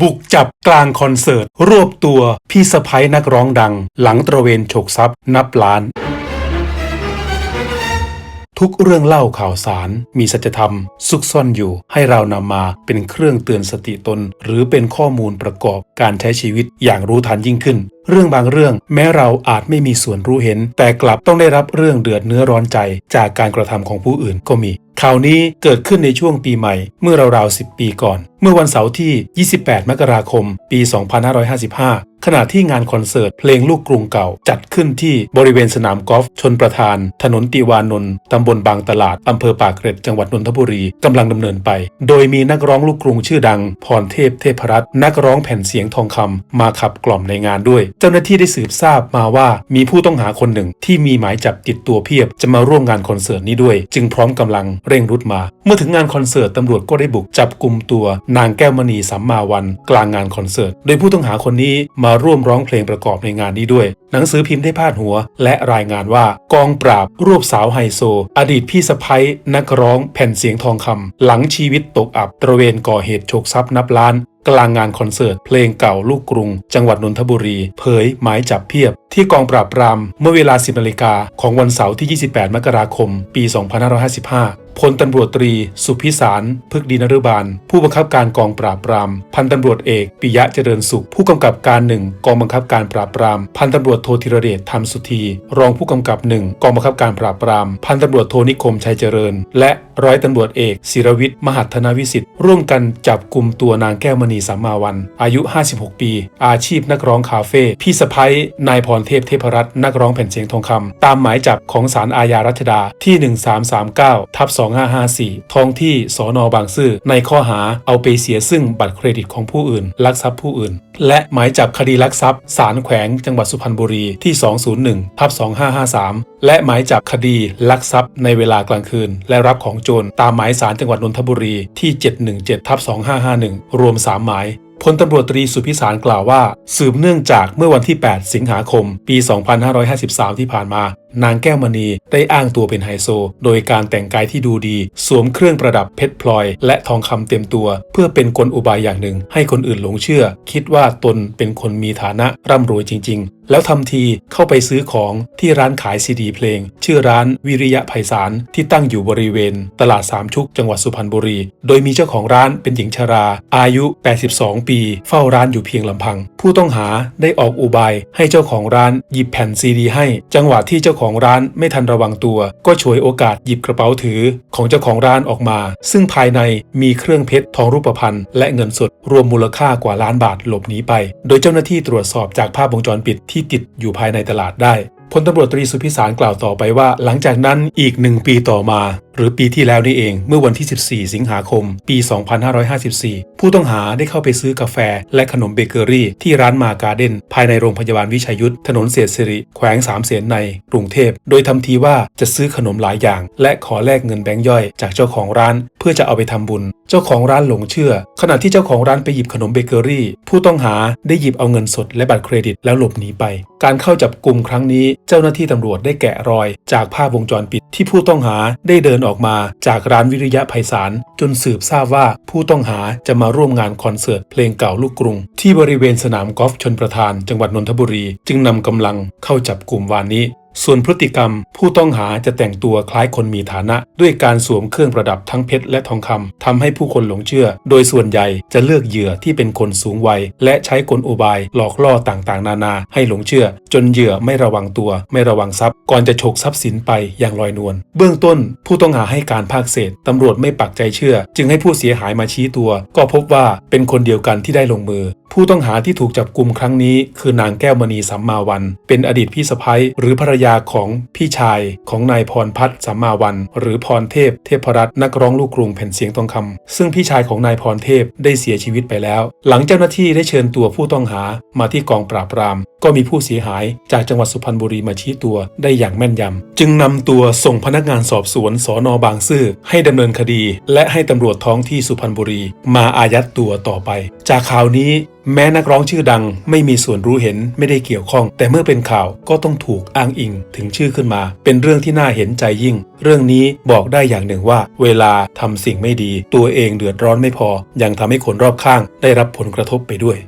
บุกจับกลางคอนเสิร์ต รวบตัวพี่สะพ้ยนักร้องดัง หลังตระเวนฉกทรัพย์นับล้าน ทุกเรื่องเล่าข่าวสาร มีสัจธรรม ซุกซ่อนอยู่ ให้เรานำมาเป็นเครื่องเตือนสติตน หรือเป็นข้อมูลประกอบการใช้ชีวิตอย่างรู้ทันยิ่งขึ้น เรื่องบางเรื่องแม้เราอาจไม่มีส่วนรู้เห็น แต่กลับต้องได้รับเรื่องเดือดเนื้อร้อนใจ จากการกระทำของผู้อื่นก็มี ข่าวนี้เกิดขึ้นในช่วงปีใหม่ เมื่อราวๆ10 ปีก่อน เมื่อวันเสาร์ที่ 28 มกราคม ปี 2555 ขณะที่งานคอนเสิร์ตเพลงลูกกรุงเก่า จัดขึ้นที่บริเวณสนามกอล์ฟชนประทาน ถนนติวานนท์ตำบลบางตลาดอำเภอปากเกร็ดจังหวัดนนทบุรีกำลังดำเนินไป โดยมีนักร้องลูกกรุงชื่อดัง พรเทพเทพรัตน์นักร้องแผ่นเสียงทองคำมาขับกล่อมในงานด้วย เจ้าหน้าที่ได้สืบทราบมาว่ามีผู้ต้องหาคนหนึ่งที่มีหมายจับติดตัวเพียบ จะมาร่วมงานคอนเสิร์ตนี้ด้วย จึงพร้อมกำลังเร่งรุดมา เมื่อถึงงานคอนเสิร์ตตำรวจก็ได้บุกจับกลุ่มตัว นางแก้วมณีสัมมาวัน กลางงานคอนเสิร์ต โดยผู้ต้องหาคนนี้มาร่วมร้องเพลงประกอบในงานนี้ด้วย หนังสือพิมพ์ได้พาดหัว และรายงานว่ากองปราบรวบสาวไฮโซ อดีตพี่สะพ้ยนักร้องแผ่นเสียงทองคำหลังชีวิตตกอับตระเวนก่อเหตุฉกทรัพย์นับล้านกลางงานคอนเสิร์ตเพลงเก่าลูกกรุง จังหวัดนนทบุรี เผยหมายจับเพียบ ที่กองปราบปราม เมื่อเวลา 10นาฬิกาของวันเสาร์ที่ 28 มกราคม ปี 2555 พลตำรวจตรี สุพิสาร พึกดีนฤบาล ผู้บังคับการกองปราบปราม พันตำรวจเอก ปิยะเจริญสุข ผู้กำกับการหนึ่งกองบังคับการปราบปราม พันตำรวจโทธีรเดชธรรมสุธี รองผู้กำกับหนึ่งกองบังคับการปราบปราม พันตำรวจโทนิคมชัยเจริญ และ ร้อยตำรวจเอกศิรวิทย์มหัฒนวิสิทธิ์ร่วมกันจับกลุ่มตัวนางแก้วมณีสัมมาวัน อายุ 56 ปี อาชีพนักร้องคาเฟ่พี่สะพ้ยนายพรเทพเทพรัตน์นักร้องแผ่นเสียงทองคำตามหมายจับของศาลอาญารัชดาที่ 1339ทับ2554 ท้องที่สอนอบางซื่อในข้อหาเอาไปเสียซึ่งบัตรเครดิตของผู้อื่น ลักทรัพย์ผู้อื่น และหมายจับคดีลักทรัพย์ศาลแขวงจังหวัดสุพรรณบุรีที่ 201ทับ2553 และหมายจับคดีลักทรัพย์ในเวลากลางคืน และรับของโจรตามหมายสารจังหวัดนนทบุรีที่ 717ทับ2551 รวม 3 หมายพลตำรวจตรีสุพิสารกล่าวว่า สืบเนื่องจากเมื่อวันที่ 8 สิงหาคม ปี 2553 ที่ผ่านมานางแก้วมณีได้อ้างตัวเป็นไฮโซ โดยการแต่งกายที่ดูดี สวมเครื่องประดับเพชรพลอย และทองคำเต็มตัว เพื่อเป็นกลอุบายอย่างหนึ่ง ให้คนอื่นหลงเชื่อ คิดว่าตนเป็นคนมีฐานะร่ำรวยจริง ๆ แล้วทำทีเข้าไปซื้อของที่ร้านขายซีดีเพลง ชื่อร้านวิริยะไพศาลที่ตั้งอยู่บริเวณ ตลาดสามชุกจังหวัดสุพรรณบุรี โดยมีเจ้าของร้านเป็นหญิงชรา อายุ 82 ปี เฝ้าร้านอยู่เพียงลำพัง ผู้ต้องหาได้ออกอุบายให้เจ้าของร้านหยิบแผ่นซีดีให้ จังหวะที่เจ้าของร้านไม่ทันระวังตัว ก็ฉวยโอกาสหยิบกระเป๋าถือของเจ้าของร้านออกมา ซึ่งภายในมีเครื่องเพชรทองรูปพรรณและเงินสดรวมมูลค่ากว่าล้านบาทหลบหนีไป โดยเจ้าหน้าที่ตรวจสอบจากภาพวงจรปิดที่ติดอยู่ภายในตลาดได้ พลตำรวจตรีสุพิสารกล่าวต่อไปว่า หลังจากนั้นอีกหนึ่งปีต่อมา หรือปีที่แล้วนี่เอง เมื่อวันที่ 14 สิงหาคม ปี 2554 ผู้ต้องหาได้เข้าไปซื้อกาแฟ และขนมเบเกอรี่ ที่ร้านมาการ์เด้น ภายในโรงพยาบาลวิชัยยุทธถนนเศรษฐศิริ แขวงสามเสนในกรุงเทพ โดยทำทีว่าจะซื้อขนมหลายอย่าง และขอแลกเงินแบงค์ย่อยจากเจ้าของร้าน เพื่อจะเอาไปทำบุญ เจ้าของร้านหลงเชื่อ ขณะที่เจ้าของร้านไปหยิบขนมเบเกอรี่ ผู้ต้องหาได้หยิบเอาเงินสดและบัตรเครดิตแล้วหลบหนีไป การเข้าจับกลุ่มครั้งนี้ เจ้าหน้าที่ตำรวจได้แกะรอย จากภาพวงจรปิดที่ผู้ต้องหาได้เดินออกมาจากร้านวิริยะไพศาลจนสืบทราบว่าผู้ต้องหาจะมาร่วมงานคอนเสิร์ตเพลงเก่าลูกกรุง ที่บริเวณสนามกอล์ฟชนประทาน จังหวัดนนทบุรี จึงนำกำลังเข้าจับกลุ่มวานนี้ ส่วนพฤติกรรมผู้ต้องหาจะแต่งตัวคล้ายคนมีฐานะ ด้วยการสวมเครื่องประดับทั้งเพชรและทองคำทำให้ผู้คนหลงเชื่อ โดยส่วนใหญ่จะเลือกเหยื่อที่เป็นคนสูงวัย และใช้กลอุบายหลอกล่อต่างๆ นานา ให้หลงเชื่อ จนเหยื่อไม่ระวังตัว ไม่ระวังทรัพย์ ก่อนจะฉกทรัพย์สินไปอย่างลอยนวลเบื้องต้นผู้ต้องหาให้การภาคเศษตำรวจไม่ปักใจเชื่อ จึงให้ผู้เสียหายมาชี้ตัว ก็พบว่าเป็นคนเดียวกันที่ได้ลงมือ ผู้ต้องหาที่ถูกจับกลุ่มครั้งนี้ คือนางแก้วมณีสัมมาวัน เป็นอดีตพี่สะพ้ยหรือภรรยาของพี่ชายของนายพรพัฒน์สัมมาวัน หรือพรเทพ เทพรัตน์นักร้องลูกกรุงแผ่นเสียงทองคำซึ่งพี่ชายของนายพรเทพได้เสียชีวิตไปแล้ว หลังเจ้าหน้าที่ได้เชิญตัวผู้ต้องหามาที่กองปราบปราม ก็มีผู้เสียหายจากจังหวัดสุพรรณบุรีมาชี้ตัวได้อย่างแม่นยำ จึงนำตัวส่งพนักงานสอบสวนสอนอบางซื่อให้ดำเนินคดี และให้ตำรวจท้องที่สุพรรณบุรี มาอายัดตัวต่อไป จากข่าวนี้แม้นักร้องชื่อดังไม่มีส่วนรู้เห็นไม่ได้เกี่ยวข้อง แต่เมื่อเป็นข่าวก็ต้องถูกอ้างอิงถึงชื่อขึ้นมา เป็นเรื่องที่น่าเห็นใจยิ่ง เรื่องนี้บอกได้อย่างหนึ่งว่า เวลาทำสิ่งไม่ดี ตัวเองเดือดร้อนไม่พอ ยังทำให้คนรอบข้างได้รับผลกระทบไปด้วย